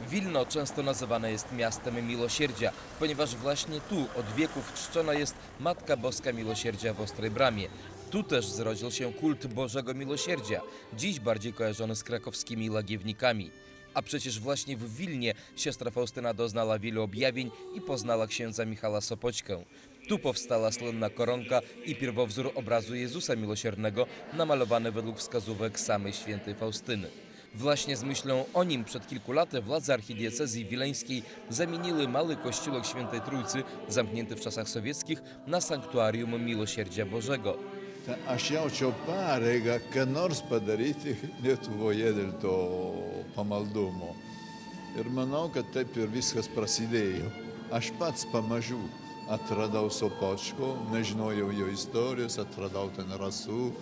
Wilno często nazywane jest miastem miłosierdzia, ponieważ właśnie tu od wieków czczona jest Matka Boska Miłosierdzia w Ostrej Bramie. Tu też zrodził się kult Bożego Miłosierdzia, dziś bardziej kojarzony z krakowskimi lagiewnikami. A przecież właśnie w Wilnie siostra Faustyna doznała wielu objawień i poznała księdza Michała Sopoćkę. Tu powstała słynna koronka i pierwowzór obrazu Jezusa Miłosiernego, namalowany według wskazówek samej świętej Faustyny. Właśnie z myślą o nim przed kilku laty władze archidiecezji wileńskiej zamieniły mały kościółek Świętej Trójcy, zamknięty w czasach sowieckich, na sanktuarium Miłosierdzia Bożego. Aš jaučiau pareigą, ką nors padaryti Lietuvoje dėl to pamaldumo. Ir manau, kad taip ir viskas prasidėjo. Aš pats pamažu atradau Sopočko, nežinojau jo istorijos, atradau ten Rasų e,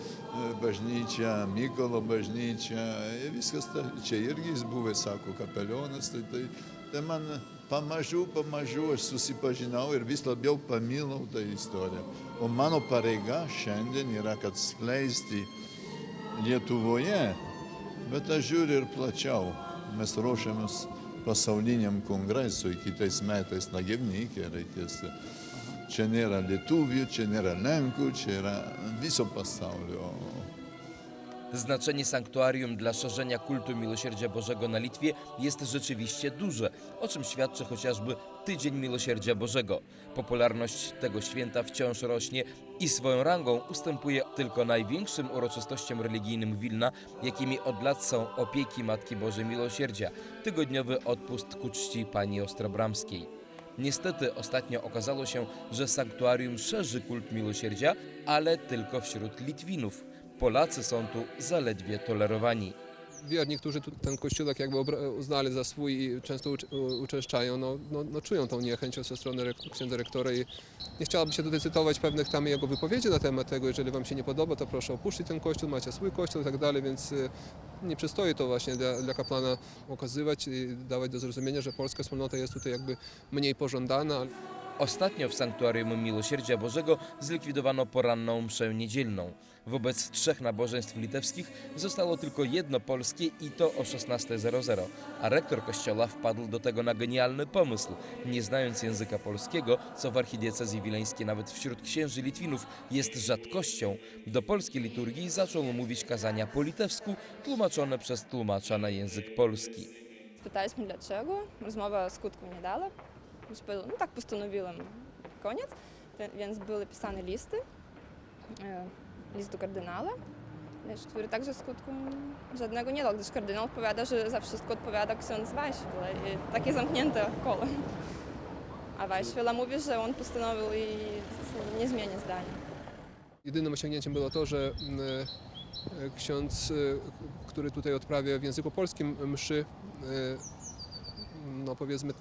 bažnyčią, Mykolo bažnyčią. Ir viskas, ta, čia irgi jis buvo, sako, kapelionas. Tai, tai, tai man pamažu, pamažu aš susipažinau ir vis labiau pamilau tą istoriją. O mano pareiga šiandien yra, kad skleisti Lietuvoje, bet aš žiūriu ir plačiau. Mes ruošiamės pasauliniam kongresui kitais metais Nagevnikė reikės. Čia nėra lietuvių, čia nėra lenkų, čia yra viso pasaulio. Znaczenie sanktuarium dla szerzenia kultu Miłosierdzia Bożego na Litwie jest rzeczywiście duże, o czym świadczy chociażby Tydzień Miłosierdzia Bożego. Popularność tego święta wciąż rośnie i swoją rangą ustępuje tylko największym uroczystościom religijnym Wilna, jakimi od lat są opieki Matki Bożej Miłosierdzia, tygodniowy odpust ku czci Pani Ostrobramskiej. Niestety ostatnio okazało się, że sanktuarium szerzy kult miłosierdzia, ale tylko wśród Litwinów. Polacy są tu zaledwie tolerowani. wierni, którzy tu, ten kościółek jakby obra- uznali za swój i często uczęszczają, no, no, no czują tą niechęć ze strony księdza rektora i nie chciałabym się tutaj cytować pewnych tam jego wypowiedzi na temat tego, jeżeli wam się nie podoba, to proszę opuścić ten kościół, macie swój kościół i tak dalej, więc y, nie przystoi to właśnie dla, dla kapłana okazywać i dawać do zrozumienia, że polska wspólnota jest tutaj jakby mniej pożądana. Ostatnio w Sanktuarium Miłosierdzia Bożego zlikwidowano poranną mszę niedzielną. Wobec trzech nabożeństw litewskich zostało tylko jedno polskie i to o 16.00, a rektor kościoła wpadł do tego na genialny pomysł. Nie znając języka polskiego, co w archidiecezji wileńskiej nawet wśród księży Litwinów jest rzadkością, do polskiej liturgii zaczął mówić kazania po litewsku, tłumaczone przez tłumacza na język polski. Pytaliśmy dlaczego, rozmowa skutku nie dała. Już powiedział, No tak postanowiłem. Koniec. Więc były pisane listy. E, List do kardynała, który także skutku żadnego nie dał, gdyż kardynał odpowiada, że za wszystko odpowiada ksiądz Wajświla. I takie zamknięte koło. A Wajświla mówi, że on postanowił i nie zmieni zdania. Jedynym osiągnięciem było to, że mm, e, ksiądz, e, który tutaj odprawia w języku polskim mszy, no powiedzmy,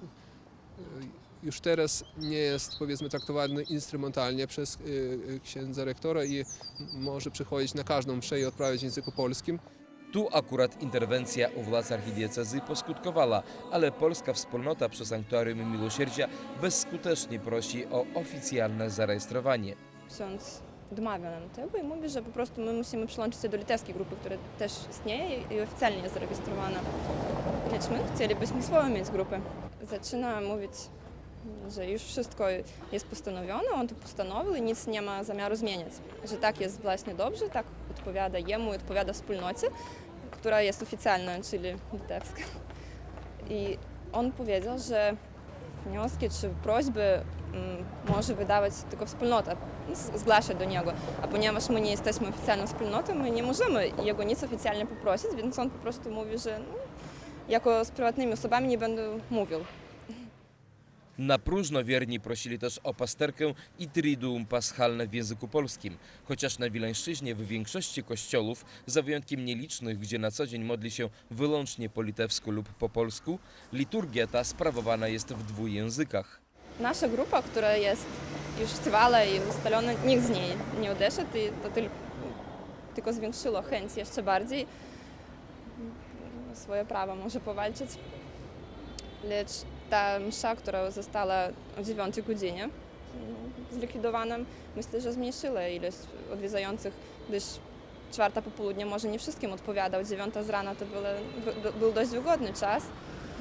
już teraz nie jest powiedzmy traktowany instrumentalnie przez e, księdza rektora i może przychodzić na każdą mszę i odprawiać w języku polskim. Tu akurat interwencja u władz archidiecezy poskutkowała, ale polska wspólnota przy Sanktuarium Miłosierdzia bezskutecznie prosi o oficjalne zarejestrowanie. ksiądz odmawia nam tego i mówi, że po prostu my musimy przyłączyć się do litewskiej grupy, która też istnieje i oficjalnie jest zarejestrowana. Lecz my chcielibyśmy swoją mieć grupę. Zaczyna mówić, że już wszystko jest postanowione, on to postanowił i nic nie ma zamiaru zmieniać. Że tak jest właśnie dobrze, tak odpowiada jemu odpowiada wspólnocie, która jest oficjalna, czyli litewska. I on powiedział, że wnioski czy prośby mm, może wydawać tylko wspólnota, z- zgłaszać do niego. A ponieważ my nie jesteśmy oficjalną wspólnotą, my nie możemy jego nic oficjalnie poprosić, więc on po prostu mówi, że no, jako z prywatnymi osobami nie będę mówił. Na próżno wierni prosili też o pasterkę i triduum paschalne w języku polskim, chociaż na Wileńszczyźnie w większości kościołów, za wyjątkiem nielicznych, gdzie na co dzień modli się wyłącznie po litewsku lub po polsku, liturgia ta sprawowana jest w dwóch językach. Nasza grupa, która jest już trwała i ustalona, nikt z niej nie odeszedł i to tylko, tylko zwiększyło chęć jeszcze bardziej swoje prawa może powalczyć. Lecz ta msza, która została o 9 godzinie no, zlikwidowana, myślę, że zmniejszyła ilość odwiedzających, gdyż czwarta po południu może nie wszystkim odpowiadał. Dziewiąta z rana to był dość wygodny czas.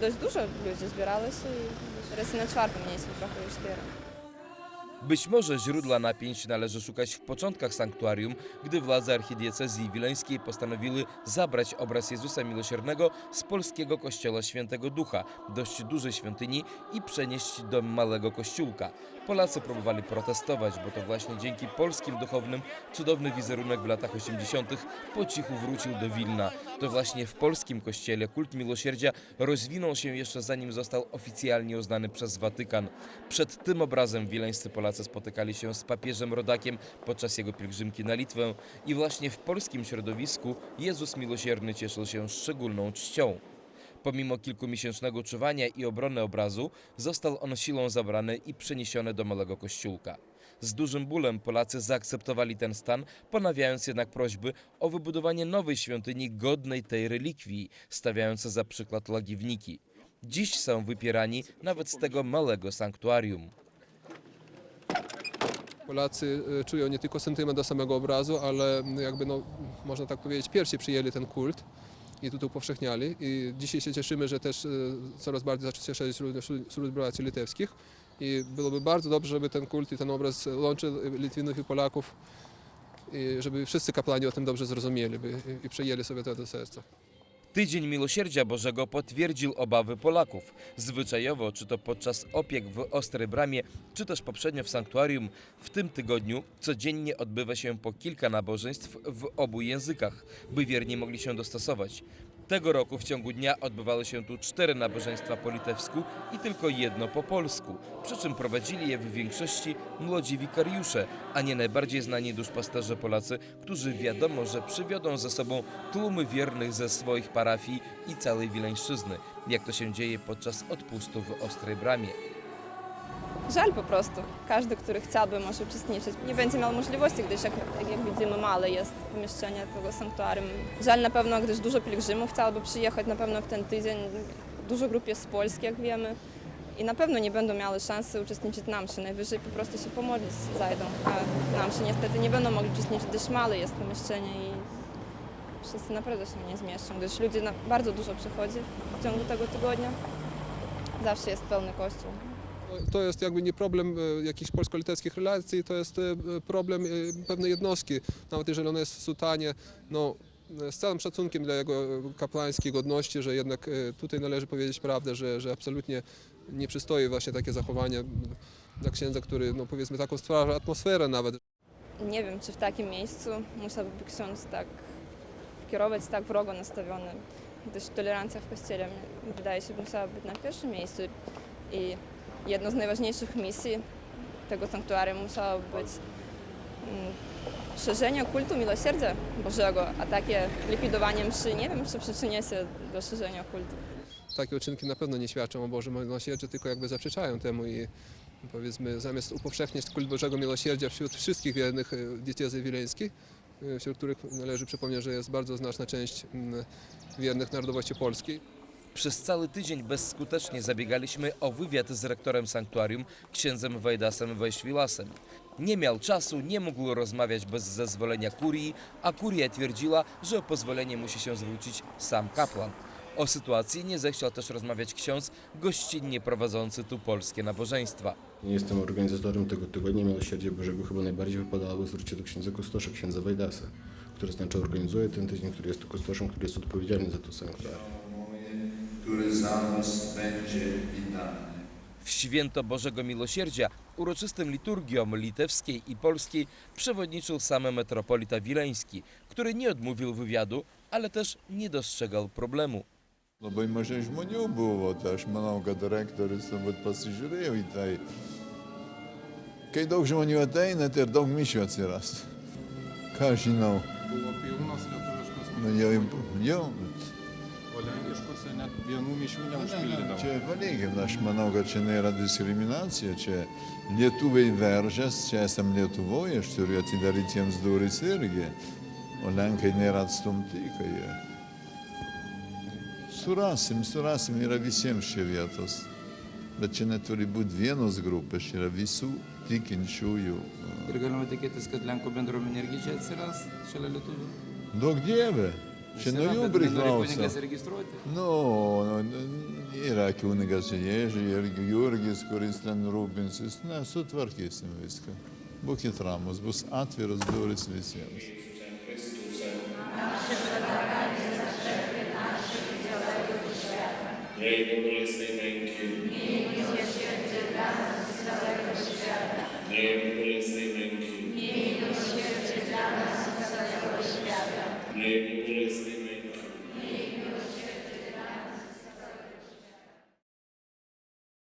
Dość dużo ludzi zbierało się i teraz na czwartym miejscu trochę już zbiera. Być może źródła napięć należy szukać w początkach sanktuarium, gdy władze archidiecezji wileńskiej postanowiły zabrać obraz Jezusa Miłosiernego z polskiego kościoła Świętego Ducha, dość dużej świątyni i przenieść do małego kościółka. Polacy próbowali protestować, bo to właśnie dzięki polskim duchownym cudowny wizerunek w latach 80. po cichu wrócił do Wilna. To właśnie w polskim kościele kult miłosierdzia rozwinął się jeszcze zanim został oficjalnie uznany przez Watykan. Przed tym obrazem wileńscy Polacy spotykali się z papieżem Rodakiem podczas jego pielgrzymki na Litwę i właśnie w polskim środowisku Jezus Miłosierny cieszył się szczególną czcią. Pomimo kilkumiesięcznego czuwania i obrony obrazu, został on siłą zabrany i przeniesiony do małego kościółka. Z dużym bólem Polacy zaakceptowali ten stan, ponawiając jednak prośby o wybudowanie nowej świątyni godnej tej relikwii, stawiając za przykład lagiwniki. Dziś są wypierani nawet z tego małego sanktuarium. Polacy e, czują nie tylko sentyment do samego obrazu, ale jakby, no, można tak powiedzieć, pierwsi przyjęli ten kult i tutaj upowszechniali. I dzisiaj się cieszymy, że też e, coraz bardziej zaczyna się wśród, wśród- braci litewskich. I byłoby bardzo dobrze, żeby ten kult i ten obraz łączył Litwinów i Polaków, i żeby wszyscy kapłani o tym dobrze zrozumieli i, i przyjęli sobie to do serca. Tydzień Miłosierdzia Bożego potwierdził obawy Polaków. Zwyczajowo, czy to podczas opiek w Ostrej Bramie, czy też poprzednio w sanktuarium, w tym tygodniu codziennie odbywa się po kilka nabożeństw w obu językach, by wierni mogli się dostosować. Tego roku w ciągu dnia odbywały się tu cztery nabożeństwa po litewsku i tylko jedno po polsku, przy czym prowadzili je w większości młodzi wikariusze, a nie najbardziej znani duszpasterze Polacy, którzy wiadomo, że przywiodą ze sobą tłumy wiernych ze swoich parafii i całej Wileńszczyzny, jak to się dzieje podczas odpustu w Ostrej Bramie. Żal po prostu. Każdy, który chciałby, może uczestniczyć. Nie będzie miał możliwości, gdyż jak, jak widzimy, małe jest pomieszczenie tego sanktuarium. Żal na pewno, gdyż dużo pielgrzymów chciałoby przyjechać na pewno w ten tydzień. Dużo grup jest z Polski, jak wiemy. I na pewno nie będą miały szansy uczestniczyć na mszy. Najwyżej po prostu się pomodlić zajdą. A na mszy niestety nie będą mogli uczestniczyć, gdyż małe jest pomieszczenie i wszyscy naprawdę się nie zmieszczą, gdyż ludzi bardzo dużo przychodzi w ciągu tego tygodnia. Zawsze jest pełny kościół. To jest jakby nie problem e, jakichś polsko-litewskich relacji, to jest e, problem e, pewnej jednostki. Nawet jeżeli ona jest w sutanie, no z całym szacunkiem dla jego kapłańskiej godności, że jednak tutaj należy powiedzieć prawdę, że, że absolutnie nie przystoi właśnie takie zachowanie dla księdza, który no powiedzmy taką stwarza atmosferę nawet. Nie wiem, czy w takim miejscu musiałby ksiądz tak kierować tak wrogo nastawiony, gdyż tolerancja w kościele wydaje się musiała być na pierwszym miejscu i jedną z najważniejszych misji tego sanktuarium musiało być mm, szerzenie kultu miłosierdzia Bożego, a takie likwidowanie mszy, nie wiem, czy przyczynia się do szerzenia kultu. Takie uczynki na pewno nie świadczą o Bożym miłosierdziu, tylko jakby zaprzeczają temu i powiedzmy zamiast upowszechniać kult Bożego Miłosierdzia wśród wszystkich wiernych e, diecezji wileńskiej, e, wśród których należy przypomnieć, że jest bardzo znaczna część mm, wiernych narodowości polskiej. Przez cały tydzień bezskutecznie zabiegaliśmy o wywiad z rektorem sanktuarium, księdzem Wajdasem Wajświlasem. Nie miał czasu, nie mógł rozmawiać bez zezwolenia kurii, a kuria twierdziła, że o pozwolenie musi się zwrócić sam kapłan. O sytuacji nie zechciał też rozmawiać ksiądz gościnnie prowadzący tu polskie nabożeństwa. Nie jestem organizatorem tego tygodnia Miłosierdzia Bożego. Chyba najbardziej wypadałoby zwrócić do księdza Kustosza, księdza Wajdasa, który znaczy organizuje ten tydzień, który jest tu kustoszem, który jest odpowiedzialny za to sanktuarium. Który za nas będzie witany. W święto Bożego Miłosierdzia uroczystym liturgiom litewskiej i polskiej przewodniczył sam metropolita wileński, który nie odmówił wywiadu, ale też nie dostrzegał problemu. Labai mažai žmonių buvo, tai aš manau, kad rektorius turbūt pasižiūrėjo į tai. Kai daug žmonių ateina, tai ir daug mišių atsiras. Ką aš žinau, Buvo pilnos lietuviškos nu, jau, jau, vienų mišių neužpildydavo. čia palygiai, aš manau, kad čia nėra diskriminacija, čia lietuviai veržės, čia esam Lietuvoje, aš turiu atidaryti jiems duris irgi, o Lenkai nėra atstumti, kai jie. Surasim, surasim, yra visiems čia vietos. Bet čia neturi būti vienos grupės, čia yra visų tikinčiųjų. Ir galima tikėtis, kad Lenkų bendruomenė irgi čia atsiras, šalia lietuvių. Daug dievė, Visi Čia nuo jų priklauso. Nu, nu, nu, yra kunigas Ježiai ir Jurgis, kuris ten rūpinsis. Na, sutvarkysim viską. Būkit ramus, bus atviras duris visiems. Jeigu miestai menki, jeigu miestai menki, jeigu širdžiai danas svajos švietą, jeigu